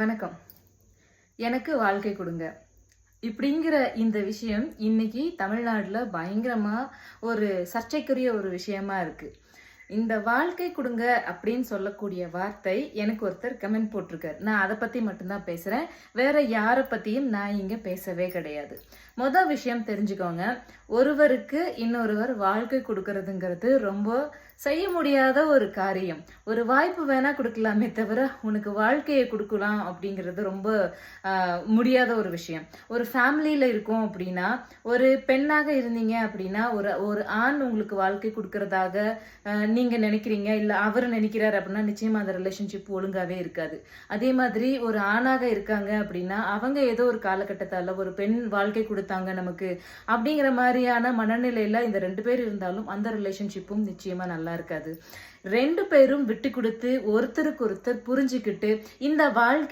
வணக்கம். எனக்கு வாழ்க்கை கொடுங்க. இப்படிங்கிற இந்த விஷயம் இன்னைக்கு தமிழ்நாட்டில் பயங்கரமாக ஒரு சர்ச்சைக்குரிய ஒரு விஷயமா இருக்கு. இந்த வாழ்க்கை கொடுங்க அப்படின்னு சொல்லக்கூடிய வார்த்தை எனக்கு ஒருத்தர் கமெண்ட் போட்டிருக்காரு. நான் அதை பத்தி மட்டும்தான் பேசுறேன். வேற யாரை பத்தியும் நான் இங்க பேசவே கிடையாது. மொதல் விஷயம் தெரிஞ்சுக்கோங்க. ஒருவருக்கு இன்னொருவர் வாழ்க்கை கொடுக்கறதுங்கிறது ரொம்ப செய்ய முடியாத ஒரு காரியம். ஒரு வாய்ப்பு வேணா கொடுக்கலாமே தவிர உனக்கு வாழ்க்கையை கொடுக்கலாம் அப்படிங்கிறது ரொம்ப முடியாத ஒரு விஷயம். ஒரு ஃபேமிலியில இருக்கோம் அப்படின்னா ஒரு பெண்ணாக இருந்தீங்க அப்படின்னா ஒரு ஒரு ஆண் உங்களுக்கு வாழ்க்கை கொடுக்கறதாக நீங்கள் நீங்க நினைக்கிறீங்க இல்ல அவர் நினைக்கிறார் அப்படின்னா நிச்சயமா அந்த ரிலேஷன்ஷிப் ஒழுங்காவே இருக்காது. அதே மாதிரி ஒரு ஆணாக இருக்காங்க அப்படின்னா அவங்க ஏதோ ஒரு காலகட்டத்தால ஒரு பெண் வாழ்க்கை கொடுத்தாங்க நமக்கு அப்படிங்கிற மாதிரியான மனநிலையில இந்த ரெண்டு பேர் இருந்தாலும் அந்த ரிலேஷன்ஷிப்பும் நிச்சயமா நல்லா இருக்காது. ரெண்டு பேரும் விட்டு கொடுத்து ஒருத்தருக்கு ஒருத்தர் புரிஞ்சுக்கிட்டு இந்த வாழ்க்கை